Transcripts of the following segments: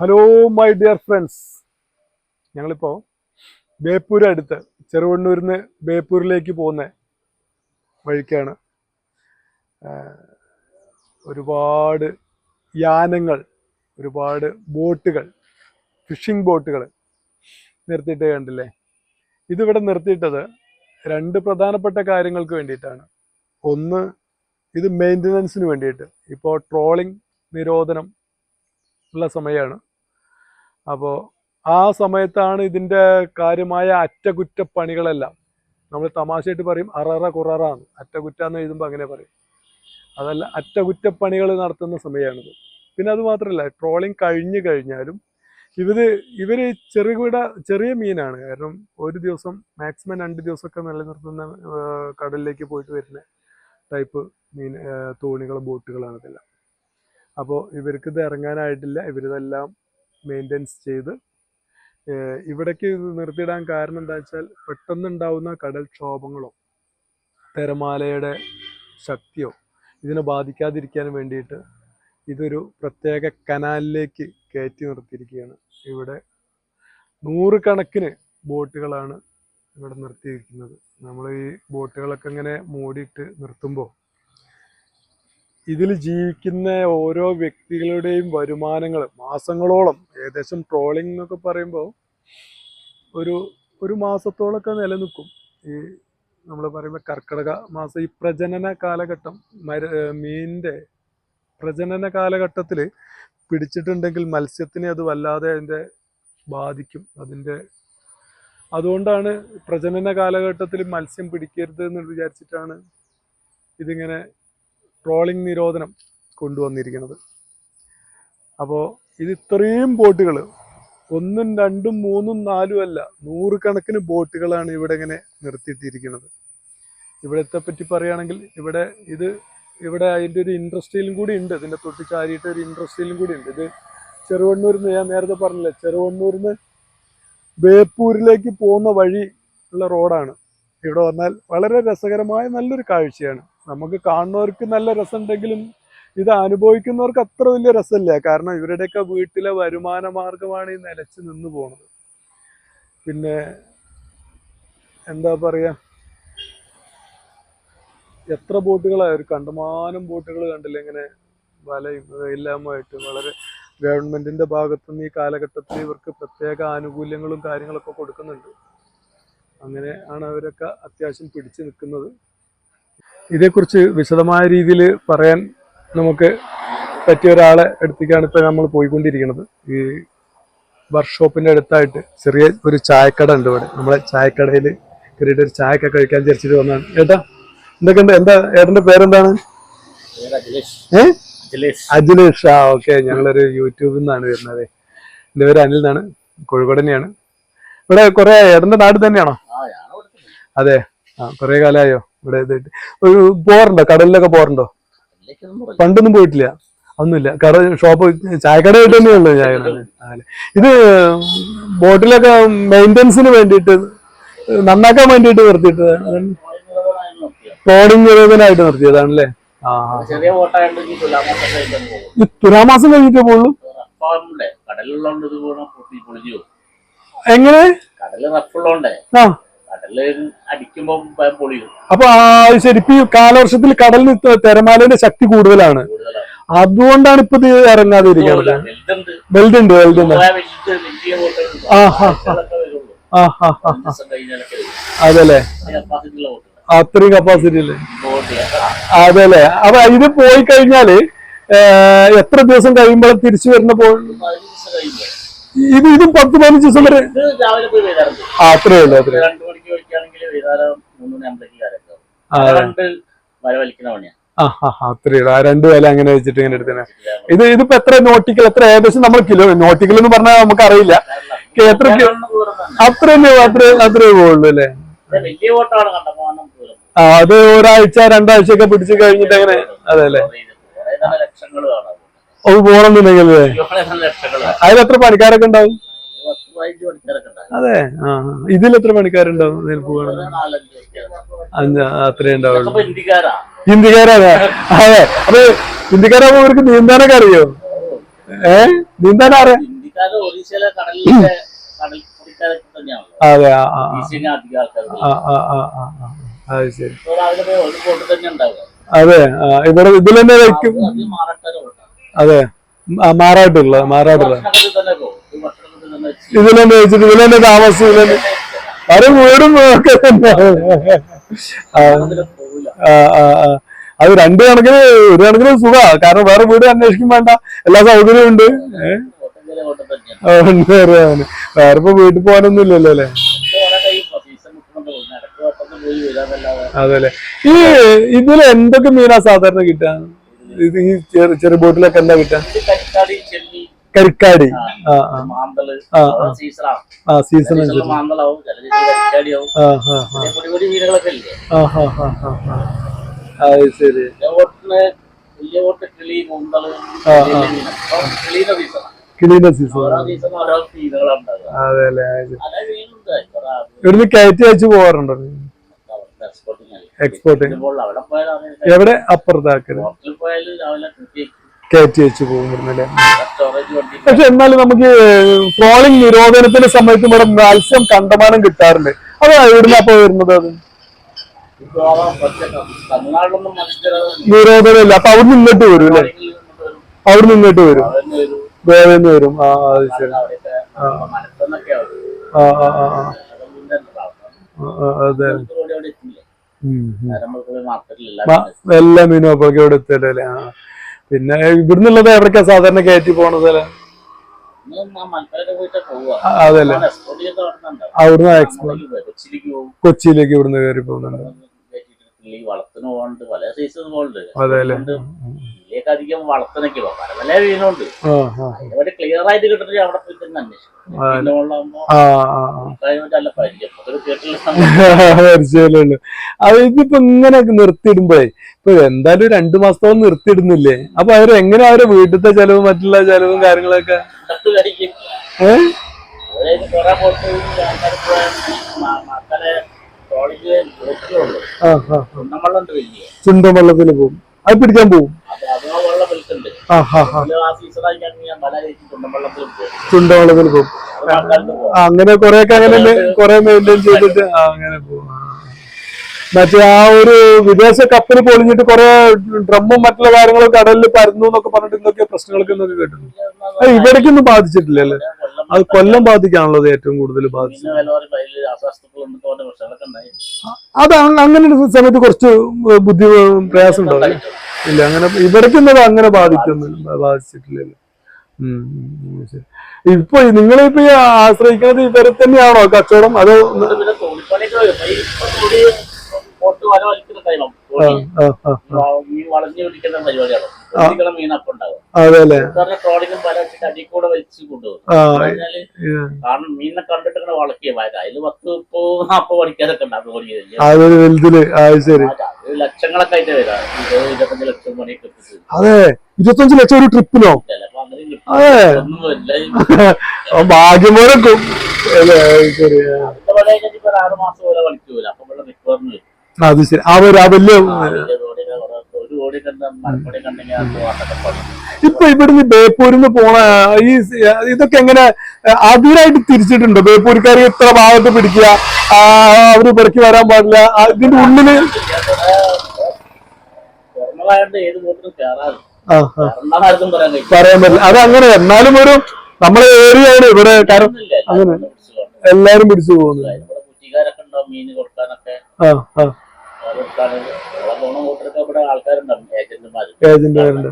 Hello my dear friends ഞങ്ങളിപ്പോൾ ബേപ്പൂർ അടുത്ത് ചെറുവണ്ണൂരിൽ നിന്ന് ബേപ്പൂരിലേക്ക് പോകുന്ന വഴിക്കാണ്. ഒരുപാട് യാനങ്ങൾ ഒരുപാട് ബോട്ടുകൾ ഫിഷിംഗ് ബോട്ടുകൾ നിർത്തിയിട്ട് കണ്ടില്ലേ? ഇതിവിടെ നിർത്തിയിട്ടത് രണ്ട് പ്രധാനപ്പെട്ട കാര്യങ്ങൾക്ക് വേണ്ടിയിട്ടാണ്. ഒന്ന് ഇത് മെയിന്റനൻസിന് വേണ്ടിയിട്ട്. ഇപ്പോൾ ട്രോളിംഗ് നിരോധനം ഉള്ള സമയമാണ് അപ്പോൾ ആ സമയത്താണ് ഇതിന്റെ കാര്യമായ അറ്റകുറ്റപ്പണികളെല്ലാം. നമ്മൾ തമാശയായിട്ട് പറയും അററ കുററാന്ന്. അറ്റകുറ്റ എന്ന് എഴുതുമ്പോൾ അങ്ങനെ പറയും. അതല്ല അറ്റകുറ്റപ്പണികൾ നടത്തുന്ന സമയമാണിത് പിന്നെ അത് മാത്രമല്ല ട്രോളിങ് കഴിഞ്ഞു കഴിഞ്ഞാലും ഇവർ ഇവർ ചെറുകിട ചെറിയ മീനാണ്. കാരണം ഒരു ദിവസം മാക്സിമം രണ്ട് ദിവസമൊക്കെ നിലനിർത്തുന്ന കടലിലേക്ക് പോയിട്ട് വരുന്ന ടൈപ്പ് മീൻ തോണികളും ബോട്ടുകളാണ് ഇതെല്ലാം അപ്പോൾ ഇവർക്ക് ഇറങ്ങാനായിട്ടില്ല. ഇവരിതെല്ലാം മെയിന്റെനൻസ് ചെയ്ത്. ഇവിടേക്ക് നിർത്തിയിടാൻ കാരണം എന്താ വെച്ചാൽ പെട്ടെന്നുണ്ടാവുന്ന കടൽക്ഷോഭങ്ങളോ തിരമാലയുടെ ശക്തിയോ ഇതിനെ ബാധിക്കാതിരിക്കാൻ വേണ്ടിയിട്ട് ഇതൊരു പ്രത്യേക കനാലിലേക്ക് കയറ്റി നിർത്തിയിരിക്കുകയാണ്. ഇവിടെ നൂറുകണക്കിന് ബോട്ടുകളാണ് ഇവിടെ നിർത്തിയിരിക്കുന്നത്. നമ്മൾ ഈ ബോട്ടുകളൊക്കെ ഇങ്ങനെ മൂടിയിട്ട് നിർത്തുമ്പോൾ ഇതിൽ ജീവിക്കുന്ന ഓരോ വ്യക്തികളുടെയും വരുമാനങ്ങൾ മാസങ്ങളോളം ഏകദേശം ട്രോളിംഗ് എന്നൊക്കെ പറയുമ്പോൾ ഒരു ഒരു മാസത്തോളമൊക്കെ നിലനിൽക്കും. ഈ നമ്മൾ പറയുമ്പോൾ കർക്കിടക മാസം ഈ പ്രജനന കാലഘട്ടം മര മീനിന്റെ പ്രജനന കാലഘട്ടത്തിൽ പിടിച്ചിട്ടുണ്ടെങ്കിൽ മത്സ്യത്തിനെ അത് വല്ലാതെ അതിന്റെ ബാധിക്കും അതിന്റെ അതുകൊണ്ടാണ് പ്രജനന കാലഘട്ടത്തിൽ മത്സ്യം പിടിക്കരുത് എന്ന് വിചാരിച്ചിട്ടാണ് ഇതിങ്ങനെ ട്രോളിംഗ് നിരോധനം കൊണ്ടുവന്നിരിക്കുന്നത്. അപ്പോൾ ഇത് ഇത്രയും ബോട്ടുകൾ ഒന്നും രണ്ടും മൂന്നും നാലും അല്ല നൂറുകണക്കിന് ബോട്ടുകളാണ് ഇവിടെ ഇങ്ങനെ നിർത്തിയിട്ടിരിക്കുന്നത്. ഇവിടത്തെ പറ്റി പറയുകയാണെങ്കിൽ ഇവിടെ ഇത് ഇവിടെ അതിന്റെ ഒരു ഇൻഡസ്ട്രിയിലും കൂടി ഉണ്ട് ഇതിന്റെ തൊട്ട് ചാരിയിട്ട് ഒരു ഇൻഡസ്ട്രിയിലും കൂടി ഉണ്ട്. ഇത് ചെറുവണ്ണൂരിൽ നിന്ന് ഞാൻ നേരത്തെ പറഞ്ഞില്ല ചെറുവണ്ണൂരിൽ നിന്ന് ബേപ്പൂരിലേക്ക് പോകുന്ന വഴി ഉള്ള റോഡാണ്. ഇവിടെ വന്നാൽ വളരെ രസകരമായ നല്ലൊരു കാഴ്ചയാണ്. നമുക്ക് കാണുന്നവർക്ക് നല്ല രസമുണ്ടെങ്കിലും ഇത് അനുഭവിക്കുന്നവർക്ക് അത്ര വലിയ രസമില്ല. കാരണം ഇവരുടെയൊക്കെ വീട്ടിലെ വരുമാന മാർഗമാണ് ഈ നിലച്ച് നിന്ന് പോണത്. പിന്നെ എന്താ പറയാ? എത്ര ബോട്ടുകളാണ് ഒരു കണ്ടമാനം ബോട്ടുകൾ കണ്ടില്ല? ഇങ്ങനെ വലയും എല്ലാമായിട്ട് വളരെ ഗവൺമെന്റിന്റെ ഭാഗത്തുനിന്ന് ഈ കാലഘട്ടത്തിൽ ഇവർക്ക് പ്രത്യേക ആനുകൂല്യങ്ങളും കാര്യങ്ങളൊക്കെ കൊടുക്കുന്നുണ്ട്. അങ്ങനെ ആണ് അവരൊക്കെ അത്യാവശ്യം പിടിച്ചു നിൽക്കുന്നത്. ഇതേക്കുറിച്ച് വിശദമായ രീതിയിൽ പറയാൻ നമുക്ക് പറ്റിയ ഒരാളെ അടുത്തേക്കാണ് ഇപ്പം നമ്മൾ പോയിക്കൊണ്ടിരിക്കുന്നത്. ഈ വർക്ക്ഷോപ്പിന്റെ അടുത്തായിട്ട് ചെറിയ ഒരു ചായക്കട ഉണ്ട് ഇവിടെ. നമ്മളെ ചായക്കടയിൽ കയറിയിട്ട് ഒരു ചായക്ക കഴിക്കാൻ വിചാരിച്ചിട്ട് വന്നതാണ് ഏട്ടാ എന്തൊക്കെയുണ്ട്? എന്താ ഏട്ടന്റെ പേരെന്താണ്? അജിലേഷ് ആ ഓക്കെ. ഞങ്ങളൊരു യൂട്യൂബിൽ നിന്നാണ് വരുന്നത്. എന്റെ പേര് അനിൽ എന്നാണ്. കോഴിക്കോട് തന്നെയാണ്. ഇവിടെ കുറെ ഏട്ടന്റെ നാട് തന്നെയാണോ? അതെ. ആ കുറെ കാലമായോ? ഇവിടെ ഇതായിട്ട്. ഒരു പോറുണ്ടോ? കടലിലൊക്കെ പോറുണ്ടോ? പണ്ടൊന്നും പോയിട്ടില്ല. ഒന്നുമില്ല. കട ഷോപ്പ് ചായക്കടയായിട്ട് തന്നെയുള്ളൂ ചായ ഇത് ബോട്ടിലൊക്കെ മെയിന്റനൻസിന് വേണ്ടിയിട്ട് നന്നാക്കാൻ വേണ്ടിയിട്ട് നിർത്തിയിട്ട് ട്രോളിംഗ് നിരോധനമായിട്ട് നിർത്തിയതാണല്ലേ? ആ തുലാമാസം കഴിഞ്ഞിട്ട് പോളു പോകുള്ളൂ? എങ്ങനെ? കടൽ റഫുള്ളതുകൊണ്ടേ. ആ. അപ്പൊ ശരി. ഇപ്പൊ ഈ കാലവർഷത്തിൽ കടലിന് തിരമാലയുടെ ശക്തി കൂടുതലാണ്. അതുകൊണ്ടാണ് ഇപ്പൊ ഇത് ഇറങ്ങാതെ ഇരിക്കുന്നത് വലുതുണ്ട് വെൽഡ് ഉണ്ട് വെൽഡ് ഉണ്ട് പോയാൽ വലുത് വലിയ ബോട്ടുകളുണ്ട് ആ, അതെല്ലേ? ബോട്ടുകൾ അത്രയും കപ്പാസിറ്റി അല്ലേ അതെല്ലേ? അപ്പൊ ഇത് പോയി കഴിഞ്ഞാൽ എത്ര ദിവസം കഴിയുമ്പോൾ തിരിച്ചു വരുന്ന പോ പതിനഞ്ച് ദിവസം കഴിയുമ്പോ ഇത് ഇതും പത്ത് പതിനഞ്ച് ദിവസം വരെ. ആ അത്രേ ഉള്ളൂ അത്രേ അത്രേ ഉള്ളൂ. ആ രണ്ട് വില അങ്ങനെ വെച്ചിട്ട് ഇങ്ങനെ എടുത്തേ ഇത് ഇതിപ്പോ എത്ര നോട്ടിക്കൽ എത്ര ഏകദേശം നമ്മൾ കിലോ നോട്ടിക്കൽ എന്ന് പറഞ്ഞാൽ നമുക്ക് അറിയില്ല എത്ര അത്ര അത്രേ അത്രേ പോകുള്ളൂ അല്ലേ? ആ അത് ഒരാഴ്ച രണ്ടാഴ്ച ഒക്കെ പിടിച്ചു കഴിഞ്ഞിട്ട് അങ്ങനെ അതെ അല്ലേ? ലക്ഷങ്ങൾ കാണാം. അത് പോകണമെന്നുണ്ടെങ്കിൽ അല്ലേ? കുറെ തന്നെ ലക്ഷങ്ങൾ കാണാം അതിൽ എത്ര പണിക്കാരൊക്കെ ഉണ്ടാവും? അതെ. ആ. ഇതിൽ എത്ര പണിക്കാരുണ്ടാവും ഇതിൽ പോകണം അഞ്ച് അത്രേ ഉണ്ടാവുള്ളൂ. ഹിന്ദിക്കാരാണ് അതെ. അപ്പൊ ഹിന്ദിക്കാരാകുമ്പോ അവർക്ക് നീന്താനൊക്കെ അറിയോ? ഏ? നീന്താൻ അറിയാം അതെ ശരി. അതെ ഇവിടെ ഇതിൽ തന്നെ വയ്ക്കും. അത്. മാറാട്ടുള്ള മാറാട്ടുള്ള. ഇതിലെ വെച്ചിട്ട് ഇതിലെ താമസം ഇതിലെ തന്നെ വീടും ഒക്കെ. അത് രണ്ട് കണക്കിന് ഒരു കണക്കിന് സുഖാ. കാരണം വേറെ വീട് അന്വേഷിക്കും വേണ്ട. എല്ലാ സൗകര്യവും ഉണ്ട്. വേറെ ഇപ്പൊ വീട്ടിൽ പോകാനൊന്നും ഇല്ലല്ലോ അല്ലേ? അതെ അതെല്ലേ ഈ ഇതിൽ എന്തൊക്കെ മീനാ സാധാരണ കിട്ടാ ഇത് ഈ ചെറു ചെറു ബോട്ടിലൊക്കെ എന്താ കിട്ടാ കരിക്കാടി ആ ആ ആ, ആ സീസൺ കരിക്കാടിയാവും. ആ ആ ആ. മീനുകളൊക്കെ ഇല്ലേ? ആ ആ ആ ആ ആ. അത് ശരി. വലിയ ബോട്ടിന് വലിയ ബോട്ട് കിളി കൂന്തൾ ആ, വലിയ മീനാണ് അപ്പൊ കിളിയുടെ സീസണാണ് കിളീന്റെ സീസൺ ഓരോ സീസൺ ഓരോ മീനുകളാണ് അത് ശരി. പല മീനുണ്ട് കുറെ ഇവിടുന്ന് കയറ്റി അയച്ചു പോവാറുണ്ടോ? എക്സ്പോർട്ടിങ് അവിടെ പോയാൽ എവിടെ? കൃത്യ കയറ്റി വെച്ച് പോകുന്നില്ലേ? പക്ഷെ എന്നാലും നമുക്ക് ട്രോളിംഗ് നിരോധനത്തിന്റെ സമയത്ത് ഇവിടെ മത്സ്യം കണ്ടമാനം കിട്ടാറുണ്ട് അത് എവിടുന്ന അപ്പൊ വരുന്നത് അത്? നിരോധനം ഇല്ല. അപ്പൊ അവിടുന്ന് ഇങ്ങോട്ട് വരും അല്ലേ? അവിടുന്ന് ഇങ്ങോട്ട് വരും. വേറെ വരും. ആ അത് ശരി. ആ. ആ. ആ, ആ, അതെ. എല്ലാ മീനും അപ്പോഴേക്കും ഇവിടെ പിന്നെ ഇവിടുന്നുള്ളത് എവിടേക്കാ സാധാരണ കയറ്റി പോണത് അല്ലേ? അതല്ലേ. അവിടുന്ന് കൊച്ചിയിലേക്ക് ഇവിടുന്ന് കയറി പോകുന്നുണ്ട്. അതെ വളത്തിന് കിളിയൊക്കെ അധികം പല പല വീണുണ്ട് ആ ക്ലിയർ ആയിട്ട് കിട്ടണമെങ്കിൽ അവിടെ പോയി തന്നെ അന്വേഷിക്കും. അത്. ഇതിപ്പോ ഇങ്ങനെ നിർത്തിയിടുമ്പോഴേ ഇപ്പൊ എന്തായാലും രണ്ടു മാസത്തോളം നിർത്തിയിടുന്നില്ലേ? അപ്പൊ അവർ എങ്ങനെ അവരെ വീട്ടിലത്തെ ചെലവും മറ്റുള്ള ചെലവും കാര്യങ്ങളൊക്കെ? ഏഹ് ചുണ്ടൻ വെള്ളത്തിൽ പോകും. അത് പിടിക്കാൻ പോകും ചുണ്ടവെള്ളത്തിൽ പോകും. അങ്ങനെ കൊറേ അങ്ങനെ കൊറേ മെയിന്റെയിൻ ചെയ്തിട്ട് അങ്ങനെ പോകും. മറ്റേ ആ ഒരു വിദേശ കപ്പൽ പൊളിഞ്ഞിട്ട് കുറെ ഡ്രമ്മും മറ്റുള്ള കാര്യങ്ങളും കടലിൽ പരന്നു എന്നൊക്കെ പറഞ്ഞിട്ട് ഇന്നൊക്കെ പ്രശ്നങ്ങളൊക്കെ എന്നൊക്കെ കേട്ടിട്ടുണ്ട്. ഇവിടേക്കൊന്നും ബാധിച്ചിട്ടില്ല കൊല്ലം അത് കൊല്ലം ബാധിക്കാണല്ലോ അത് ഏറ്റവും കൂടുതൽ ബാധിച്ചത്. അത് അങ്ങനെ ഒരു സമയത്ത് കുറച്ച് ബുദ്ധി പ്രയാസം ഉണ്ടാവും. ഇല്ല അങ്ങനെ ഇവിടേക്കൊന്നും അത് അങ്ങനെ ബാധിക്കുന്നു ബാധിച്ചിട്ടില്ലല്ലോ ഇപ്പൊ നിങ്ങളെ ശരി. ഇപ്പൊ ആശ്രയിക്കുന്നത് ഇവരെ തന്നെയാണോ? കച്ചവടം അതോ ഈ ഇപ്പൊ വല വളഞ്ഞു പിടിക്കുന്ന പരിപാടിയാണ്. ഉണ്ടാവും ട്രോളിങ്ങും പല വെച്ചിട്ട് അടി കൂടെ വലിച്ചു കൊണ്ടുപോകും. കാരണം മീനിനെ കണ്ടിട്ട് ഇങ്ങനെ വളക്കിയ വയറ്റ അതിൽ പത്ത് മുപ്പത് നാൽപ്പത് പഠിക്കാനൊക്കെ ഉണ്ടാകും ലക്ഷങ്ങളൊക്കെ ആയിട്ട് വരാം. ഇരുപത്തഞ്ച് ലക്ഷം മണി എത്തിച്ച് അതെ. ഇരുപത്തഞ്ച് ലക്ഷം ഒരു അങ്ങനെ അതെ. ഒന്നുമില്ല ആ, ഭാഗ്യം പോലെ അല്ലേ? ശരി ആ. അടുത്ത പണി കഴിഞ്ഞിട്ട് ഇപ്പൊ ഒരു ആറ് മാസം പോലെ പണിക്കൂല അപ്പൊ ഇവിടെ റിക്വയർമെന്റ് വരും അത് ശരി. ആ ഒരു ആ വലിയ ഇപ്പൊ ഇവിടുന്ന് ബേപ്പൂരിന്ന് പോണ ഈ ഇതൊക്കെ എങ്ങനെ അതിനായിട്ട് തിരിച്ചിട്ടുണ്ടോ? ബേപ്പൂർക്കാർ ഇത്ര ഭാഗത്ത് പിടിക്കുക അവർ പെറുക്കി വരാൻ പാടില്ല ഇതിന്റെ ഉള്ളിൽ പറയാൻ പറ്റില്ല. അത് അങ്ങനെ എന്നാലും ഒരു നമ്മളെ ആണ് ഇവിടെ കാരണം കൊണ്ടുപോകും. എല്ലാരും പിടിച്ചു പോകുന്നു. മീൻ കൊടുക്കാനൊക്കെ? ഏജന്റുമാരുണ്ട്.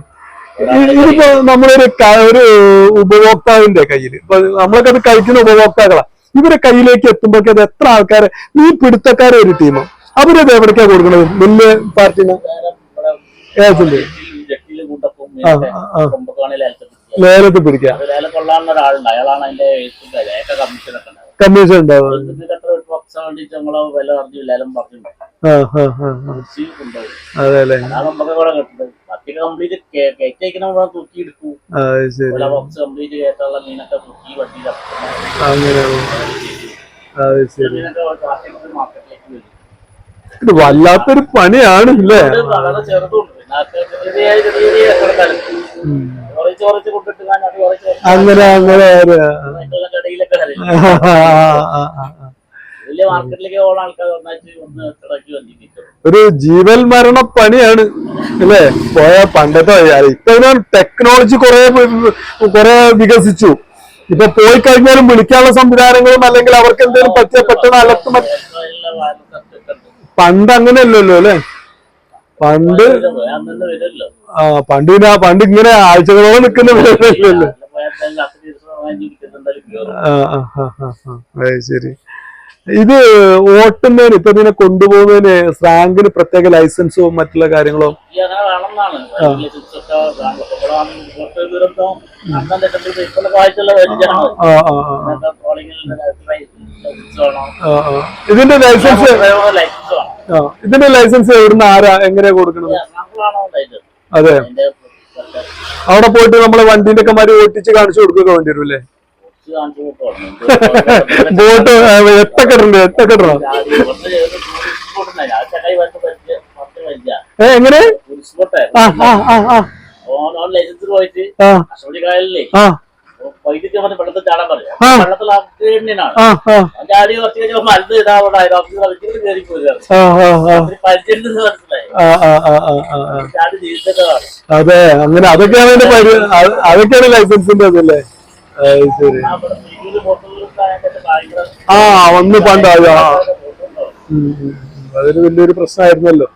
ഇതിപ്പോ നമ്മളൊരു ഒരു ഉപഭോക്താവിന്റെ കയ്യിൽ ഇപ്പൊ നമ്മളൊക്കെ അത് കഴിക്കുന്ന ഉപഭോക്താക്കളാ. ഇവരെ കയ്യിലേക്ക് എത്തുമ്പോഴേക്കും അത് എത്ര ആൾക്കാര് ഈ പിടുത്തക്കാരെ ഒരു ടീം അവരത് എവിടേക്കാ കൊടുക്കണത്? വലിയ പാർട്ടിന് ഏജന്റ്. ലേലത്തിൽ പിടിക്കുക. കമ്മീഷൻ ഉണ്ടാവും വേണ്ടിട്ട് നമ്മൾ വില പറഞ്ഞു അല്ലേ വരും. ഇത് വല്ലാത്തൊരു പണിയാണ് വളരെ ചെറുതുണ്ട്. അങ്ങനെ അങ്ങനെ ഒരു- ജീവൻ മരണ പണിയാണ് അല്ലേ? പോയ പണ്ടത്തെ. ഇപ്പൊ ടെക്നോളജി കുറെ കുറെ വികസിച്ചു. ഇപ്പൊ പോയി കഴിഞ്ഞാലും വിളിക്കാനുള്ള സംവിധാനങ്ങളും അല്ലെങ്കിൽ അവർക്ക് എന്തെങ്കിലും പറ്റിയ പെട്ടെന്ന് അലർട്ട് മ- പണ്ട് അങ്ങനെയല്ലല്ലോ അല്ലെ? പണ്ട് ആ പണ്ട് പിന്നെ പണ്ട് ഇങ്ങനെ ആഴ്ചകളോളം നിൽക്കുന്ന പരിപാടിയല്ലല്ലോ ആ ആ ആ ആ ശരി. ഇത് ഓട്ടുന്നതിന് ഇപ്പൊ ഇതിനെ കൊണ്ടുപോകുന്നതിന് സ്രാങ്കിന് പ്രത്യേക ലൈസൻസോ മറ്റുള്ള കാര്യങ്ങളോ. ഇതിന്റെ ലൈസൻസ് ഇതിന്റെ ലൈസൻസ് എവിടുന്ന് ആരാ എങ്ങനെയാ കൊടുക്കുന്നത് അതെ. അവിടെ പോയിട്ട് നമ്മളെ വണ്ടിന്റെ ഒക്കെ മാറി ഓട്ടിച്ച് കാണിച്ചു കൊടുക്കുക വേണ്ടി വരും അല്ലേ ബോട്ട് എട്ടൊക്കെ ഇടണ്ടേ എങ്ങനെ? ലൈസൻസ് കഴിഞ്ഞാൽ മനസ്സിലായി അതെ അങ്ങനെ അതൊക്കെയാണ് അതൊക്കെയാണ് ലൈസൻസിന്റെ അതല്ലേ അത് ശരി. ആ ഒന്ന് പണ്ട് അത്. ആ. അതൊരു വലിയൊരു പ്രശ്നമായിരുന്നല്ലോ.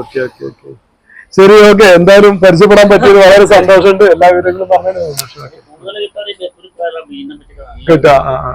Okay okay okay. ശരി ഓക്കെ. എന്തായാലും പരിചയപ്പെടാൻ പറ്റിയത് വളരെ സന്തോഷമുണ്ട്. എല്ലാ വിവരങ്ങളും പറഞ്ഞു കേട്ടോ. ആ ആ.